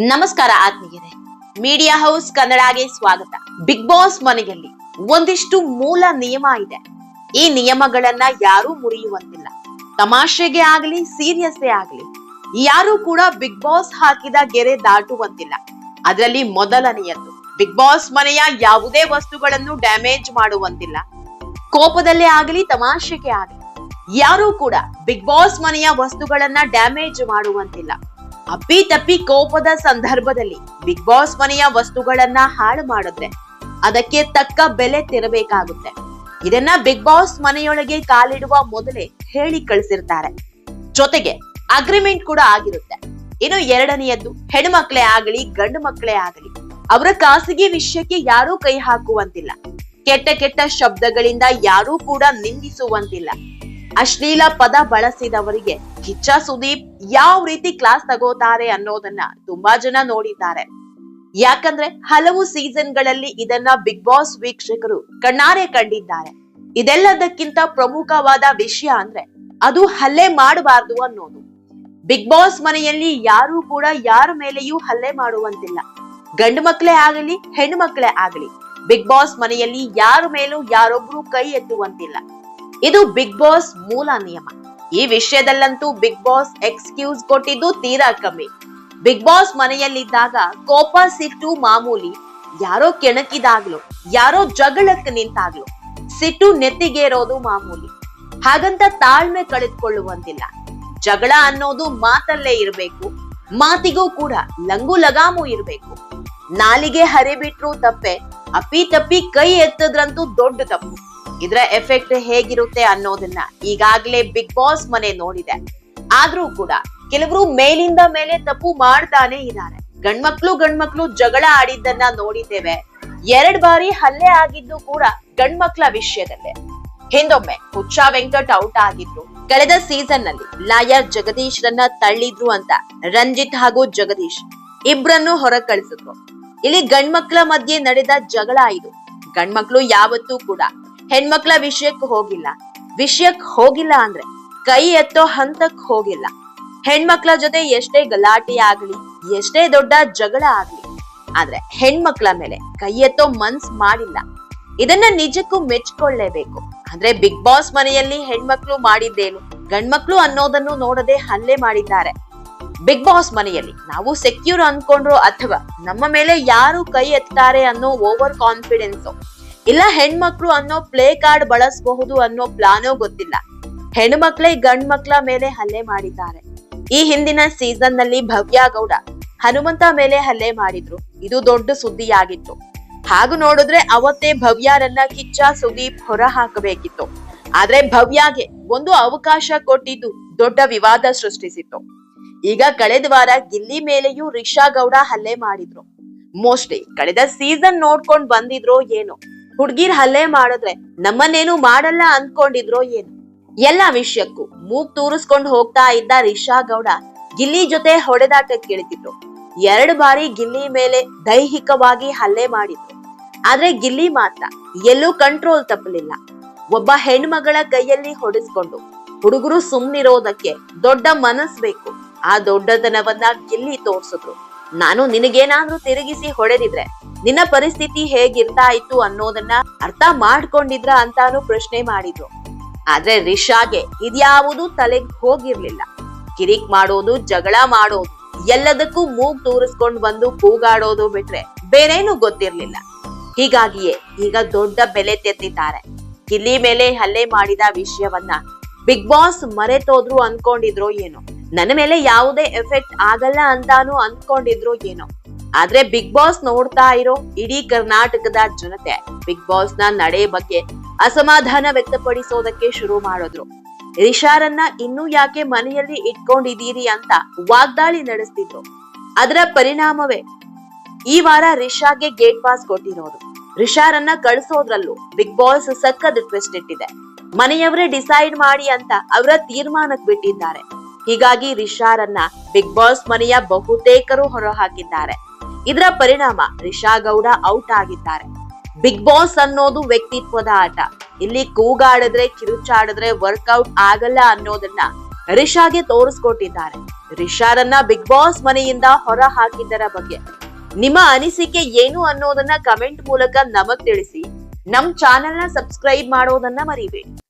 ನಮಸ್ಕಾರ ಆತ್ಮೀಯರೇ. Media house ಕನ್ನಡಗೆ ಸ್ವಾಗತ. ಬಿಗ್ ಬಾಸ್ ಮನೆಯಲ್ಲಿ ಒಂದಿಷ್ಟು ಮೂಲ ನಿಯಮ ಇದೆ. ಈ ನಿಯಮಗಳನ್ನ ಯಾರೂ ಮುರಿಯುವಂತಿಲ್ಲ. ತಮಾಷೆಗೆ ಆಗ್ಲಿ ಸೀರಿಯಸ್ ಆಗ್ಲಿ, ಯಾರು ಕೂಡ ಬಿಗ್ ಬಾಸ್ ಹಾಕಿದ ಗೆರೆ ದಾಟುವಂತಿಲ್ಲ. ಅದರಲ್ಲಿ ಮೊದಲನೆಯದ್ದು ಬಿಗ್ ಬಾಸ್ ಮನೆಯ ಯಾವುದೇ ವಸ್ತುಗಳನ್ನು ಡ್ಯಾಮೇಜ್ ಮಾಡುವಂತಿಲ್ಲ. ಕೋಪದಲ್ಲೇ ಆಗಲಿ, ತಮಾಷೆಗೆ ಆಗಲಿ, ಯಾರೂ ಕೂಡ ಬಿಗ್ ಬಾಸ್ ಮನೆಯ ವಸ್ತುಗಳನ್ನ ಡ್ಯಾಮೇಜ್ ಮಾಡುವಂತಿಲ್ಲ. ಅಪ್ಪಿ ತಪ್ಪಿ ಕೋಪದ ಸಂದರ್ಭದಲ್ಲಿ ಬಿಗ್ ಬಾಸ್ ಮನೆಯ ವಸ್ತುಗಳನ್ನ ಹಾಳು ಮಾಡಿದ್ರೆ ಅದಕ್ಕೆ ತಕ್ಕ ಬೆಲೆ ತೆರಬೇಕಾಗುತ್ತೆ. ಇದನ್ನ ಬಿಗ್ ಬಾಸ್ ಮನೆಯೊಳಗೆ ಕಾಲಿಡುವ ಮೊದಲೇ ಹೇಳಿ ಕಳಿಸಿರ್ತಾರೆ. ಜೊತೆಗೆ ಅಗ್ರಿಮೆಂಟ್ ಕೂಡ ಆಗಿರುತ್ತೆ. ಇನ್ನು ಎರಡನೆಯದ್ದು ಹೆಣ್ಮಕ್ಳೇ ಆಗಲಿ, ಗಂಡು ಮಕ್ಕಳೇ ಆಗಲಿ, ಅವರ ಖಾಸಗಿ ವಿಷಯಕ್ಕೆ ಯಾರೂ ಕೈ ಹಾಕುವಂತಿಲ್ಲ. ಕೆಟ್ಟ ಕೆಟ್ಟ ಶಬ್ದಗಳಿಂದ ಯಾರೂ ಕೂಡ ನಿಂದಿಸುವಂತಿಲ್ಲ. ಅಶ್ಲೀಲ ಪದ ಬಳಸಿದವರಿಗೆ, ಕಿಚ್ಚ ಸುದೀಪ್, ಯಾವ ರೀತಿ ಕ್ಲಾಸ್ ತಗೋತಾರೆ? ಅನ್ನೋದನ್ನ ತುಂಬಾ ಜನ ನೋಡಿದ್ದಾರೆ. ಯಾಕಂದ್ರೆ ಹಲವು ಸೀಸನ್ಗಳಲ್ಲಿ ಇದನ್ನ ಬಿಗ್ ಬಾಸ್ ವೀಕ್ಷಕರು ಕಣ್ಣಾರೆ ಕಂಡಿದ್ದಾರೆ. ಇದೆಲ್ಲದಕ್ಕಿಂತ ಪ್ರಮುಖವಾದ ವಿಷಯ ಅಂದ್ರೆ ಅದು ಹಲ್ಲೆ ಮಾಡಬಾರದು ಅನ್ನೋದು. ಬಿಗ್ ಬಾಸ್ ಮನೆಯಲ್ಲಿ ಯಾರೂ ಕೂಡ ಯಾರ ಮೇಲೆಯೂ ಹಲ್ಲೆ ಮಾಡುವಂತಿಲ್ಲ. ಗಂಡು ಮಕ್ಕಳೇ ಆಗಲಿ, ಹೆಣ್ಣು ಮಕ್ಕಳೇ ಆಗಲಿ ಬಿಗ್ ಬಾಸ್ ಮನೆಯಲ್ಲಿ ಯಾರ ಮೇಲೂ ಯಾರೊಬ್ರು ಕೈ ಎತ್ತುವಂತಿಲ್ಲ. ಇದು ಬಿಗ್ ಬಾಸ್ ಮೂಲ ನಿಯಮ. ಈ ವಿಷಯದಲ್ಲಂತೂ ಬಿಗ್ ಬಾಸ್ ಎಕ್ಸ್ಕ್ಯೂಸ್ ಕೊಟ್ಟಿದ್ದು ತೀರಾ ಕಮ್ಮಿ. ಬಿಗ್ ಬಾಸ್ ಮನೆಯಲ್ಲಿದ್ದಾಗ ಕೋಪ ಸಿಟ್ಟು ಮಾಮೂಲಿ. ಯಾರೋ ಕೆಣಕಿದಾಗ್ಲು, ಯಾರೋ ಜಗಳಕ್ಕೆ ನಿಂತಾಗ್ಲು. ಸಿಟ್ಟು ನೆತ್ತಿಗೇರೋದು ಮಾಮೂಲಿ. ಹಾಗಂತ ತಾಳ್ಮೆ ಕಳೆದುಕೊಳ್ಳುವಂತಿಲ್ಲ. ಜಗಳ ಅನ್ನೋದು ಮಾತಲ್ಲೇ ಇರಬೇಕು, ಮಾತಿಗೂ ಕೂಡ ಲಂಗು ಲಗಾಮು ಇರಬೇಕು. ನಾಲಿಗೆ ಹರಿಬಿಟ್ರು ತಪ್ಪೆ, ಅಪ್ಪಿ ತಪ್ಪಿ ಕೈ ಎತ್ತದ್ರಂತೂ ದೊಡ್ಡ ತಪ್ಪು. ಇದರ ಎಫೆಕ್ಟ್ ಹೇಗಿರುತ್ತೆ ಅನ್ನೋದನ್ನ ಈಗಾಗ್ಲೇ ಬಿಗ್ ಬಾಸ್ ಮನೆ ನೋಡಿದೆ. ಆದ್ರೂ ಕೂಡ ಕೆಲವರು ಮೇಲಿಂದ ಮೇಲೆ ತಪ್ಪು ಮಾಡ್ತಾನೆ ಇದ್ದಾರೆ. ಗಂಡ್ಮಕ್ಳು ಗಂಡ್ಮಕ್ಳು ಜಗಳ ಆಡಿದ್ದನ್ನ ನೋಡಿದ್ದೇವೆ. ಎರಡ್ ಬಾರಿ ಹಲ್ಲೆ ಆಗಿದ್ದು ಕೂಡ ಗಂಡ್ಮಕ್ಳ ವಿಷಯದಲ್ಲೇ. ಹಿಂದೊಮ್ಮೆ ಹುಚ್ಚ ವೆಂಕಟ್ ಔಟ್ ಆಗಿದ್ರು. ಕಳೆದ ಸೀಸನ್ನಲ್ಲಿ ಲಾಯರ್ ಜಗದೀಶ್ ರನ್ನ ತಳ್ಳಿದ್ರು ಅಂತ ರಂಜಿತ್ ಹಾಗೂ ಜಗದೀಶ್ ಇಬ್ರನ್ನು ಹೊರ ಕಳಿಸಿದ್ರು ಇಲ್ಲಿ ಗಂಡ್ಮಕ್ಳ ಮಧ್ಯೆ ನಡೆದ ಜಗಳ ಇದು. ಗಂಡ್ಮಕ್ಳು ಯಾವತ್ತೂ ಕೂಡ ಹೆಣ್ಮಕ್ಳ ವಿಷಯಕ್ಕೆ ಹೋಗಿಲ್ಲ. ವಿಷಯಕ್ಕೆ ಹೋಗಿಲ್ಲ ಅಂದ್ರೆ ಕೈ ಎತ್ತೋ ಹಂತಕ್ ಹೋಗಿಲ್ಲ. ಹೆಣ್ಮಕ್ಳ ಜೊತೆ ಎಷ್ಟೇ ಗಲಾಟೆ ಆಗ್ಲಿ, ಎಷ್ಟೇ ದೊಡ್ಡ ಜಗಳ ಆಗ್ಲಿ, ಆದ್ರೆ ಹೆಣ್ಮಕ್ಳ ಮೇಲೆ ಕೈ ಎತ್ತೋ ಮನ್ಸ್ ಮಾಡಿಲ್ಲ. ಇದನ್ನ ನಿಜಕ್ಕೂ ಮೆಚ್ಕೊಳ್ಳೇಬೇಕು. ಅಂದ್ರೆ ಬಿಗ್ ಬಾಸ್ ಮನೆಯಲ್ಲಿ ಹೆಣ್ಮಕ್ಳು ಮಾಡಿದ್ದೇನು, ಗಂಡ್ಮಕ್ಳು ಅನ್ನೋದನ್ನು ನೋಡದೆ ಹಲ್ಲೆ ಮಾಡಿದ್ದಾರೆ. ಬಿಗ್ ಬಾಸ್ ಮನೆಯಲ್ಲಿ ನಾವು ಸೆಕ್ಯೂರ್ ಅನ್ಕೊಂಡ್ರು ಅಥವಾ ನಮ್ಮ ಮೇಲೆ ಯಾರು ಕೈ ಎತ್ತಾರೆ ಅನ್ನೋ ಓವರ್ ಕಾನ್ಫಿಡೆನ್ಸ್ ಇಲ್ಲ ಹೆಣ್ಮಕ್ಳು ಅನ್ನೋ ಪ್ಲೇ ಕಾರ್ಡ್ ಬಳಸಬಹುದು ಅನ್ನೋ ಪ್ಲಾನೋ ಗೊತ್ತಿಲ್ಲ. ಹೆಣ್ಮಕ್ಳೇ ಗಂಡ್ ಮಕ್ಳ ಮೇಲೆ ಹಲ್ಲೆ ಮಾಡಿದ್ದಾರೆ. ಈ ಹಿಂದಿನ ಸೀಸನ್ನಲ್ಲಿ ಭವ್ಯ ಗೌಡ ಹನುಮಂತ ಮೇಲೆ ಹಲ್ಲೆ ಮಾಡಿದ್ರು. ಇದು ದೊಡ್ಡ ಸುದ್ದಿಯಾಗಿತ್ತು. ಹಾಗೂ ನೋಡಿದ್ರೆ ಅವತ್ತೇ ಭವ್ಯರನ್ನ ಕಿಚ್ಚ ಸುದೀಪ್ ಹೊರ ಹಾಕಬೇಕಿತ್ತು. ಆದ್ರೆ ಭವ್ಯಾಗೆ ಒಂದು ಅವಕಾಶ ಕೊಟ್ಟಿದ್ದು ದೊಡ್ಡ ವಿವಾದ ಸೃಷ್ಟಿಸಿತ್ತು. ಈಗ ಕಳೆದ ವಾರ ಗಿಲ್ಲಿ ಮೇಲೆಯೂ ರಿಕ್ಷಾ ಗೌಡ ಹಲ್ಲೆ ಮಾಡಿದ್ರು. ಮೋಸ್ಟ್ಲಿ ಕಳೆದ ಸೀಸನ್ ನೋಡ್ಕೊಂಡ್ ಬಂದಿದ್ರೋ ಏನೋ. ಹುಡ್ಗಿರ್ ಹಲ್ಲೆ ಮಾಡಿದ್ರೆ ನಮ್ಮನ್ನೇನು ಮಾಡಲ್ಲ ಅನ್ಕೊಂಡಿದ್ರೋ ಏನು? ಎಲ್ಲಾ ವಿಷಯಕ್ಕೂ ಮೂಗ್ ತೂರಿಸ್ಕೊಂಡ್ ಹೋಗ್ತಾ ಇದ್ದ ರಿಷಾ ಗೌಡ ಗಿಲ್ಲಿ ಜೊತೆ ಹೊಡೆದಾಟಕ್ಕೆ ಇಳಿತಿದ್ರು ಎರಡು ಬಾರಿ ಗಿಲ್ಲಿ ಮೇಲೆ ದೈಹಿಕವಾಗಿ ಹಲ್ಲೆ ಮಾಡಿದ್ರು. ಆದ್ರೆ ಗಿಲ್ಲಿ ಮಾತ್ರ ಎಲ್ಲೂ ಕಂಟ್ರೋಲ್ ತಪ್ಪಲಿಲ್ಲ. ಒಬ್ಬ ಹೆಣ್ಮಗಳ ಕೈಯಲ್ಲಿ ಹೊಡೆಸ್ಕೊಂಡು ಹುಡುಗರು ಸುಮ್ನಿರೋದಕ್ಕೆ ದೊಡ್ಡ ಮನಸ್ ಬೇಕು. ಆ ದೊಡ್ಡತನವನ್ನ ಗಿಲ್ಲಿ ತೋರ್ಸಿದ್ರು. ನಾನು ನಿನಗೇನಾದ್ರೂ ತಿರುಗಿಸಿ ಹೊಡೆದಿದ್ರೆ ನಿನ್ನ ಪರಿಸ್ಥಿತಿ ಹೇಗಿರ್ತಾ ಇತ್ತು ಅನ್ನೋದನ್ನ ಅರ್ಥ ಮಾಡ್ಕೊಂಡಿದ್ರ ಅಂತಾನು ಪ್ರಶ್ನೆ ಮಾಡಿದ್ರು. ಆದ್ರೆ ರಿಷಾಗೆ ಇದ್ಯಾವುದು ತಲೆಗ್ ಹೋಗಿರ್ಲಿಲ್ಲ. ಕಿರಿಕ್ ಮಾಡೋದು, ಜಗಳ ಮಾಡೋದು, ಎಲ್ಲದಕ್ಕೂ ಮೂಗ್ ತೂರಿಸ್ಕೊಂಡ್ ಬಂದು ಕೂಗಾಡೋದು ಬಿಟ್ರೆ ಬೇರೇನು ಗೊತ್ತಿರ್ಲಿಲ್ಲ. ಹೀಗಾಗಿಯೇ ಈಗ ದೊಡ್ಡ ಬೆಲೆ ತೆತ್ತಿದ್ದಾರೆ. ಕಿಲಿ ಮೇಲೆ ಹಲ್ಲೆ ಮಾಡಿದ ವಿಷಯವನ್ನ ಬಿಗ್ ಬಾಸ್ ಮರೆತೋದ್ರು ಅನ್ಕೊಂಡಿದ್ರೋ ಏನೋ. ನನ್ನ ಮೇಲೆ ಯಾವುದೇ ಎಫೆಕ್ಟ್ ಆಗಲ್ಲ ಅಂತಾನು ಅನ್ಕೊಂಡಿದ್ರು ಏನೋ. ಆದ್ರೆ ಬಿಗ್ ಬಾಸ್ ನೋಡ್ತಾ ಇರೋ ಇಡೀ ಕರ್ನಾಟಕದ ಜನತೆ ಬಿಗ್ ಬಾಸ್ನ ನಡೆ ಬಗ್ಗೆ ಅಸಮಾಧಾನ ವ್ಯಕ್ತಪಡಿಸೋದಕ್ಕೆ ಶುರು ಮಾಡಿದ್ರು. ರಿಷಾರನ್ನ ಇನ್ನೂ ಯಾಕೆ ಮನೆಯಲ್ಲಿ ಇಟ್ಕೊಂಡಿದೀರಿ ಅಂತ ವಾಗ್ದಾಳಿ ನಡೆಸ್ತಿದ್ರು. ಅದರ ಪರಿಣಾಮವೇ ಈ ವಾರ ರಿಷಾಗೆ ಗೇಟ್ ಪಾಸ್ ಕೊಟ್ಟಿರೋದು. ರಿಷಾರನ್ನ ಕಳಿಸೋದ್ರಲ್ಲೂ ಬಿಗ್ ಬಾಸ್ ಸಖತ್ ಟ್ವಿಸ್ಟ್ ಇಟ್ಟಿದೆ. ಮನೆಯವರೇ ಡಿಸೈಡ್ ಮಾಡಿ ಅಂತ ಅವರ ತೀರ್ಮಾನಕ್ಕೆ ಬಿಟ್ಟಿದ್ದಾರೆ. ಹೀಗಾಗಿ ರಿಷಾರನ್ನ ಬಿಗ್ ಬಾಸ್ ಮನೆಯ ಬಹುತೇಕರು ಹೊರಹಾಕಿದ್ದಾರೆ. ಇದರ ಪರಿಣಾಮ ರಿಷಾ ಗೌಡ ಔಟ್ ಆಗಿದ್ದಾರೆ. ಬಿಗ್ ಬಾಸ್ ಅನ್ನೋದು ವ್ಯಕ್ತಿತ್ವದ ಆಟ. ಇಲ್ಲಿ ಕೂಗಾಡಿದ್ರೆ, ಕಿರುಚಾಡಿದ್ರೆ ವರ್ಕೌಟ್ ಆಗಲ್ಲ ಅನ್ನೋದನ್ನ ರಿಷಾಗೆ ತೋರಿಸ್ಕೊಟ್ಟಿದ್ದಾರೆ. ರಿಷಾರನ್ನ ಬಿಗ್ ಬಾಸ್ ಮನೆಯಿಂದ ಹೊರ ಹಾಕಿದ್ದರ ಬಗ್ಗೆ. ನಿಮ್ಮ ಅನಿಸಿಕೆ ಏನು ಅನ್ನೋದನ್ನ ಕಮೆಂಟ್ ಮೂಲಕ ನಮಗ್ ತಿಳಿಸಿ. ನಮ್ ಚಾನೆಲ್ನ ಸಬ್ಸ್ಕ್ರೈಬ್ ಮಾಡೋದನ್ನ ಮರಿಬೇಡಿ.